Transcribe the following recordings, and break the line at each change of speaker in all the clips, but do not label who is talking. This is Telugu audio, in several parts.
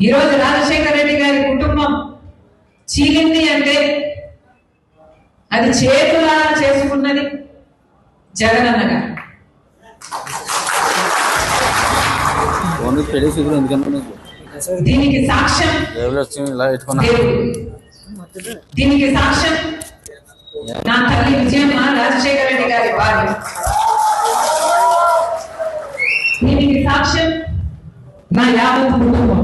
ఈరోజు రాజశేఖర రెడ్డి గారి కుటుంబం చీలింది అంటే అది చేతులా చేసుకున్నది జగనన్న గారు. దీనికి సాక్ష్యం దీనికి సాక్ష్యం నా తల్లి విజయమ్మ రాజశేఖర రెడ్డి గారి భార్య. దీనికి సాక్ష్యం నా యావత్ కుటుంబం.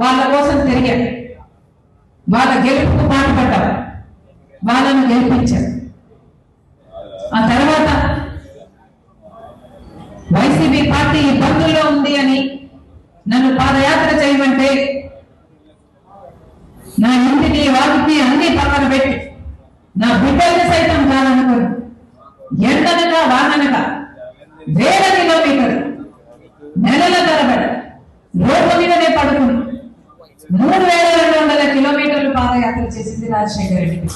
వాళ్ళ కోసం తిరిగాడు వాళ్ళ గెలుపుకు పాటుపడ్డాడు వాళ్ళను గెలిపించాడు ఆ తర్వాత వైసీపీ పార్టీ ఇబ్బందుల్లో ఉంది అని నన్ను పాదయాత్ర చేయమంటే నా ఇంటిని వాటిని అన్ని పక్కన పెట్టి నా బిడ్డల్ని సైతం కాదనుకోరు ఎండనగా వాననగా వేల కిలోమీటర్ నెలల తరబడి రోడ్డు మీదనే పడుకుని మూడు వేల రెండు వందల కిలోమీటర్లు పాదయాత్ర చేసింది రాజశేఖర రెడ్డి.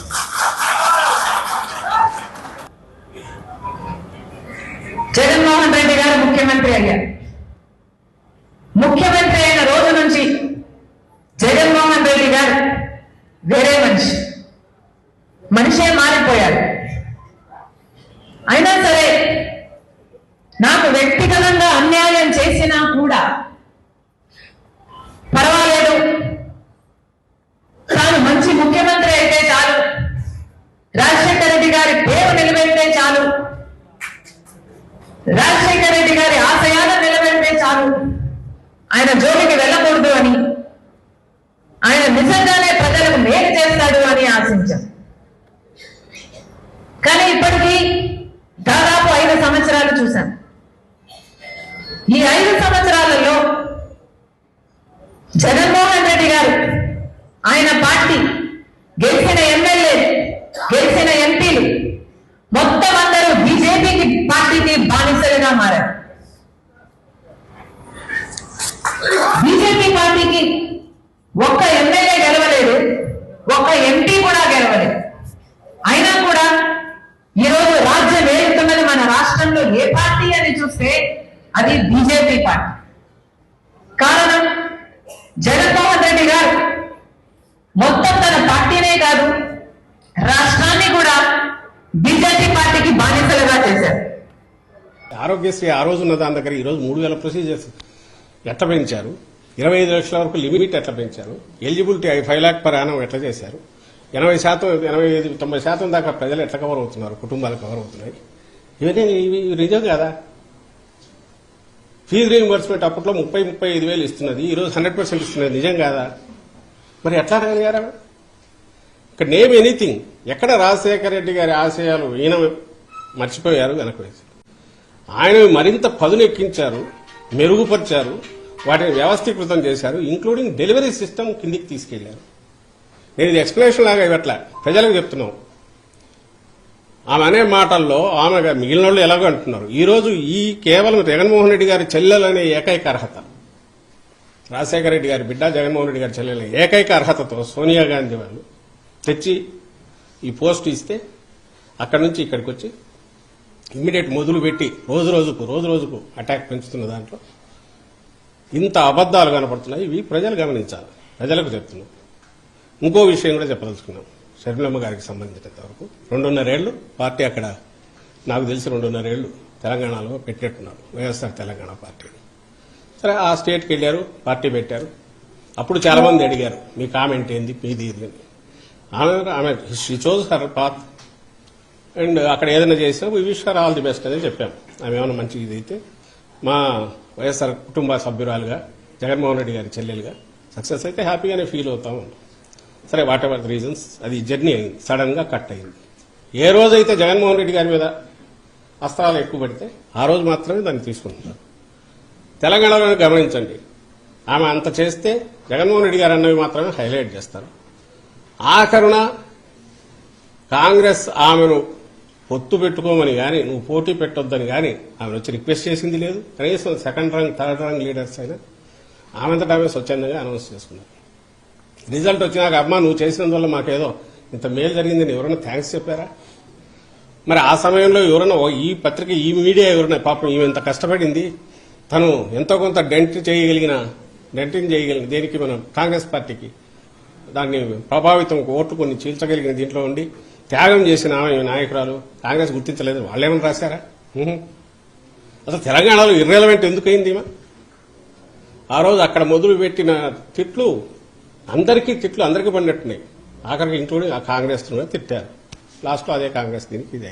జగన్మోహన్ రెడ్డి గారు ముఖ్యమంత్రి అయ్యారు. ముఖ్యమంత్రి అయిన రోజు నుంచి జగన్మోహన్ రెడ్డి గారు వేరే మనిషి. మనిషే మారిపోయాడు అయినా సరే నాకు వ్యక్తిగతంగా అన్యాయం చేసినా కూడా పర్వాలేదు తాను మంచి ముఖ్యమంత్రి అయితే చాలు రాజశేఖర రెడ్డి గారి పేరు నిలబెడితే చాలు రాజశేఖర రెడ్డి గారి ఆశయాలను నిలబెడితే చాలు ఆయన జోలికి వెళ్ళకూడదు అని. ఆయన నిజంగానే ప్రజలకు మేలు చేస్తాడు అని ఆశించాం. కానీ ఇప్పటికీ దాదాపు ఐదు సంవత్సరాలు చూశాను ఈ ఐదు సంవత్సరాలలో జగన్మోహన్ రెడ్డి గారు ఆయన పార్టీ గెలిచిన ఎమ్మెల్యే గెలిచిన ఎంపీలు మొత్తం అందరూ బీజేపీకి పార్టీకి బానిసలుగా మారారు బీజేపీ పార్టీకి ఒక్క ఎమ్మెల్యే గెలవలేదు ఒక్క ఎంపీ కూడా గెలవలేదు. అయినా కూడా ఈరోజు రాజ్యం ఏలుతున్నది మన రాష్ట్రంలో ఏ పార్టీ అని చూస్తే అది బీజేపీ పార్టీ. కారణం జగన్మోహన్ రెడ్డి గారు మొత్తం తన పార్టీనే కాదు రాష్ట్రాన్ని కూడా బీజేపీ పార్టీకి బానిసలుగా చేశారు.
ఆరోగ్యశ్రీ ఆ రోజు ఉన్న దాని దగ్గర ఈ రోజు మూడు వేల ప్రొసీజర్స్ ఎట్ట పెంచారు ఇరవై ఐదు లక్షల వరకు లిమిట్ ఎట్లా పెంచారు? Eligibility five lakh per annum ఎట్లా చేశారు? ఎనభై శాతం ఎనభై ఐదు తొంభై శాతం దాకా ప్రజలు ఎట్లా కవర్ అవుతున్నారు? కుటుంబాలు కవర్ అవుతున్నాయి. ఇవన్నీ ఇవి నిజం కదా? ఫీజు రీఇంబర్స్మెంట్ అప్పట్లో ముప్పై ముప్పై ఐదు వేలు ఇస్తున్నది. ఈ రోజు హండ్రెడ్ పర్సెంట్ ఇస్తున్నది. నిజం కాదా? మరి ఎట్లా అనగలిగారా ఇక్కడ నేమ్ ఎనీథింగ్ ఎక్కడ రాజశేఖర రెడ్డి గారి ఆశయాలు ఈయన మర్చిపోయారు వెనక ఆయన మరింత పదునెక్కించారు మెరుగుపరిచారు. వాటిని వ్యవస్థీకృతం చేశారు ఇంక్లూడింగ్ డెలివరీ సిస్టమ్ కిందికి తీసుకెళ్ళారు. నేను ఇది ఎక్స్ప్లెనేషన్ లాగా ఇవ్వట్లే. ప్రజలకు చెప్తున్నాం. ఆమె అనే మాటల్లో ఆమె మిగిలిన వాళ్ళు ఎలాగో అంటున్నారు. ఈ రోజు ఈ కేవలం జగన్మోహన్ రెడ్డి గారి చెల్లెలు అనే ఏకైక అర్హత. రాజశేఖర రెడ్డి గారి బిడ్డ జగన్మోహన్ రెడ్డి గారి చెల్లెలు ఏకైక అర్హతతో సోనియా గాంధీ వాళ్ళు తెచ్చి ఈ పోస్ట్ ఇస్తే అక్కడి నుంచి ఇక్కడికి వచ్చి ఇమ్మీడియట్ మొదలు పెట్టి రోజు రోజుకు రోజు రోజుకు అటాక్ పెంచుతున్న దాంట్లో ఇంత అబద్దాలు కనపడుతున్నాయి ఇవి ప్రజలు గమనించాలి. ప్రజలకు చెప్తున్నాం. ఇంకో విషయం కూడా చెప్పదలుచుకున్నాం. షర్మిలమ్మ గారికి సంబంధించినంత వరకు. రెండున్నరేళ్ళు పార్టీ అక్కడ నాకు తెలిసి రెండున్నరేళ్ళు తెలంగాణలో పెట్టేట్టున్నారు వైఎస్ఆర్ తెలంగాణ పార్టీ. సరే ఆ స్టేట్కి వెళ్ళారు పార్టీ పెట్టారు. అప్పుడు చాలా మంది అడిగారు మీ కామెంట్ ఏంది మీది ఇది ఆమె ఆమె she chose her path and అక్కడ ఏదైనా చేసినా we wish her all the best అని చెప్పాము ఆమె ఏమైనా మంచిది అయితే మా వైఎస్ఆర్ కుటుంబ సభ్యురాలుగా జగన్మోహన్ రెడ్డి గారి చెల్లెలుగా సక్సెస్ అయితే హ్యాపీగానే ఫీల్ అవుతాము సరే వాట్ ఎవర్ రీజన్స్? అది జర్నీ అయింది. సడన్గా కట్ అయింది. ఏ రోజైతే జగన్మోహన్ రెడ్డి గారి మీద అస్త్రాలు ఎక్కువ పడితే ఆ రోజు మాత్రమే దాన్ని తీసుకుంటున్నారు. తెలంగాణలో గమనించండి. ఆమె అంత చేస్తే జగన్మోహన్ రెడ్డి గారు అన్నవి మాత్రమే హైలైట్ చేస్తారు. ఆఖరున కాంగ్రెస్ ఆమెను పొత్తు పెట్టుకోమని గాని నువ్వు పోటీ పెట్టొద్దని గాని ఆమె వచ్చి రిక్వెస్ట్ చేసింది లేదు. కనీసం second rank third rank leaders అయినా ఆమెంతట ఆమె స్వచ్ఛందంగా అనౌన్స్ చేసుకున్నారు. రిజల్ట్ వచ్చినాక అమ్మా నువ్వు చేసినందువల్ల మాకేదో ఇంత మేలు జరిగిందని ఎవరైనా థ్యాంక్స్ చెప్పారా? మరి ఆ సమయంలో ఎవరైనా ఈ పత్రిక ఈ మీడియా ఎవరైనా పాపం ఈమె ఎంత కష్టపడింది తను ఎంతో కొంత డెంట్ చేయగలిగిన డెంటింగ్ చేయగలిగిన దేనికి మనం కాంగ్రెస్ పార్టీకి దాన్ని ప్రభావితం ఓట్లు కొన్ని చీల్చగలిగిన దీంట్లో ఉండి త్యాగం చేసిన ఆమె నాయకురాలు కాంగ్రెస్ గుర్తించలేదు. వాళ్ళేమని రాశారా? అసలు తెలంగాణలో ఇర్రెలవెంట్ ఎందుకు అయింది ఆ రోజు అక్కడ మొదలు పెట్టిన తిట్లు అందరికీ తిట్లు అందరికీ పడినట్టున్నాయి. ఆఖరికి ఇంక్లూడింగ్ ఆ కాంగ్రెస్ తిట్టారు. లాస్ట్లో అదే కాంగ్రెస్ దీనికి ఇదే